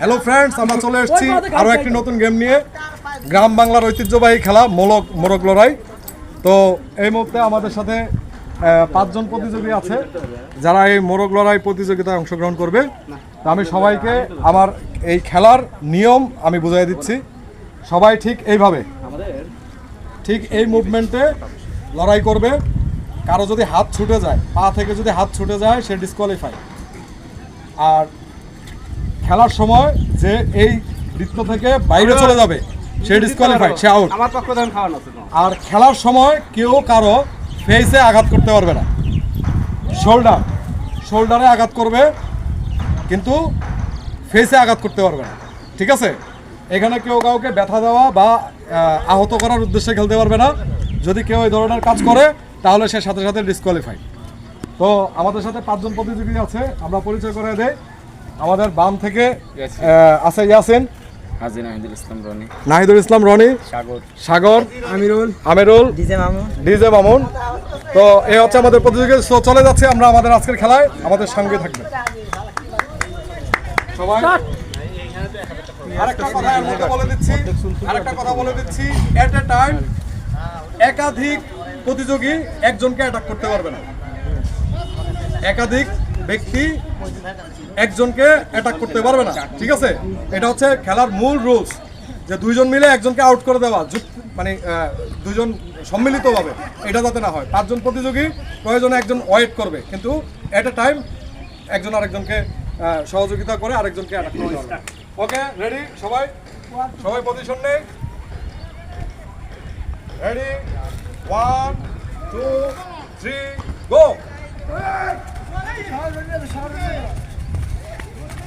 Hello friends আমরা চলে এসেছি আরও একটি নতুন গেম নিয়ে। গ্রাম বাংলার ঐতিহ্যবাহী খেলা মোলক মোরগ লড়াই। তো এই মুহূর্তে আমাদের সাথে পাঁচজন প্রতিযোগী আছে যারা এই মোরগ লড়াই প্রতিযোগিতায় অংশগ্রহণ করবে। তো আমি সবাইকে আমার এই খেলার নিয়ম আমি বুঝিয়ে দিচ্ছি। সবাই ঠিক এইভাবে। ঠিক এই মুভমেন্টে লড়াই করবে। কারও যদি হাত ছুটে যায় পা থেকে যদি হাত ছুটে যায় সে ডিসকোয়ালিফাই আর খেলার সময় যে এই বৃত্ত থেকে বাইরে চলে যাবে সে ডিসকোয়ালিফাইড সে আউট আমার পক্ষ থেকে খাওয়ানো আর খেলার সময় কেউ কারও ফেসে আঘাত করতে পারবে না। শোল্ডার শোল্ডারে আঘাত করবে কিন্তু ফেসে আঘাত করতে পারবে না। ঠিক আছে? এখানে কেউ কাউকে ব্যথা দেওয়া বা আহত করার উদ্দেশ্যে খেলতে পারবে না। যদি কেউ এই ধরনের কাজ করে তাহলে সে সাথে সাথে ডিসকোয়ালিফাই তো আমাদের সাথে পাঁচজন প্রতিযোগী আছে আমরা পরিচয় করে দেই। আমাদের বাম থেকে আছে ইয়াসিন। হাজি নাহিদুল ইসলাম রনি। নাহিদুল ইসলাম রনি। সাগর। সাগর। আমিরুল। আমিরুল। DJ Mamu DJ Mamun. তো এই হচ্ছে আমাদের প্রতিযোগী চলে যাচ্ছে আমরা আমাদের আজকের খেলায়। আমাদের সঙ্গে থাকবে সবাই। আরেকটা কথা বলে দিচ্ছি। আরেকটা কথা বলে দিচ্ছি। এট এ টাইম একাধিক প্রতিযোগী একজনকে অ্যাটাক করতে পারবে না। একাধিক ব্যক্তি একজনকে অ্যাটাক করতে পারবে না, ঠিক আছে? এটা হচ্ছে খেলার মূল রুলস যে দুইজন মিলে একজনকে আউট করে দেওয়া মানে দুজন সম্মিলিতভাবে, এটা যাতে না হয়। পাঁচজন প্রতিযোগী, প্রয়োজনে একজন ওয়েট করবে, কিন্তু এট এ টাইম একজন আরেকজনকে সহযোগিতা করে আরেকজনকে অ্যাটাক হবে। ওকে রেডি সবাই? সবাই পজিশন নেই? Ready one two three go এই রনি তো আর ছুটছে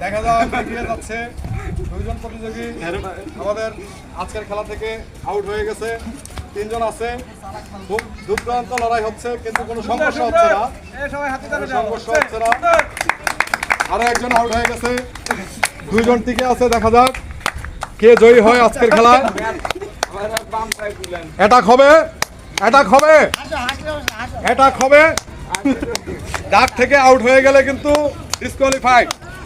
দেখা যাক এগিয়ে যাচ্ছে। দুইজন প্রতিযোগী। আমাদের আজকের খেলা থেকে আউট হয়ে গেছে। তিনজন আছে। খুব দুর্দান্ত লড়াই হচ্ছে কিন্তু কোনো সমস্যা হচ্ছে না। সমস্যা হচ্ছে না। আরও একজন আউট হয়ে গেছে। দুইজন টিকে আছে দেখা যাক। কে জয়ী হয় আজকের খেলায়। অ্যাটাক হবে। অ্যাটাক হবে। অ্যাটাক হবে। ডাক থেকে আউট হয়ে গেলে কিন্তু ডিসকোয়ালিফাইড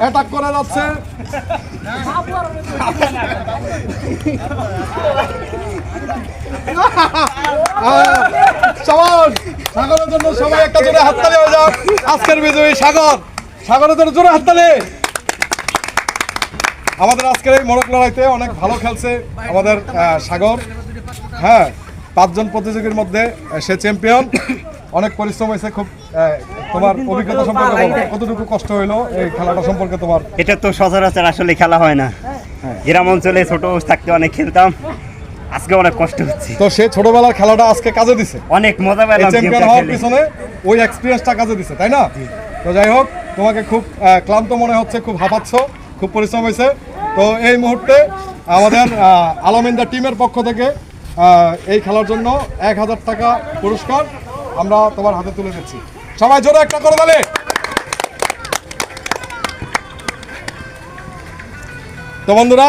অ্যাটাক করে যাচ্ছে। সবাই সাগরের জন্য সবাই একটা জোরে হাততালি হয়ে যাক। আজকের বিজয়ী সাগর, সাগরের জন্য জোরে হাততালি। আমাদের আজকের এই মোরক লড়াইতে অনেক ভালো খেলছে আমাদের সাগর। হ্যাঁ পাঁচজন প্রতিযোগীর মধ্যে সে চ্যাম্পিয়ন অনেক পরিশ্রম হয়েছে খুব তোমার অভিজ্ঞতা সম্পর্কে বলো। কতটুকু কষ্ট হইল এই খেলাটা সম্পর্কে তোমার? এটা তো সচরাচর আসলে খেলা হয় না। গ্রাম অঞ্চলে ছোট থাকতে অনেক খেলতাম আজকে অনেক কষ্ট হচ্ছে। তো সে ছোটবেলার খেলাটা আজকে কাজে দিছে? অনেক মজা এই পেলাম চ্যাম্পিয়ন হওয়ার পিছনে ওই এক্সপিরিয়েন্সটা কাজে দিছে তাই না? তো যাই হোক তোমাকে খুব ক্লান্ত মনে হচ্ছে খুব হাঁপাচ্ছ খুব পরিশ্রম হয়েছে। তো এই মুহূর্তে আমাদের আলমিন্দা টিমের পক্ষ থেকে আহ, এই খেলার জন্য এক হাজার টাকা পুরস্কার আমরা তোমার হাতে তুলে দিচ্ছি। সবাই জোরে একটা করে তাহলে তো বন্ধুরা,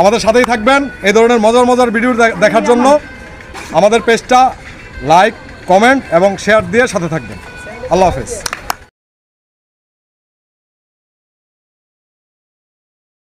আমাদের সাথেই থাকবেন এই ধরনের মজার মজার ভিডিও দেখার জন্য। আমাদের পেজটা লাইক কমেন্ট এবং শেয়ার দিয়ে সাথে থাকবেন। আল্লাহ হাফেজ।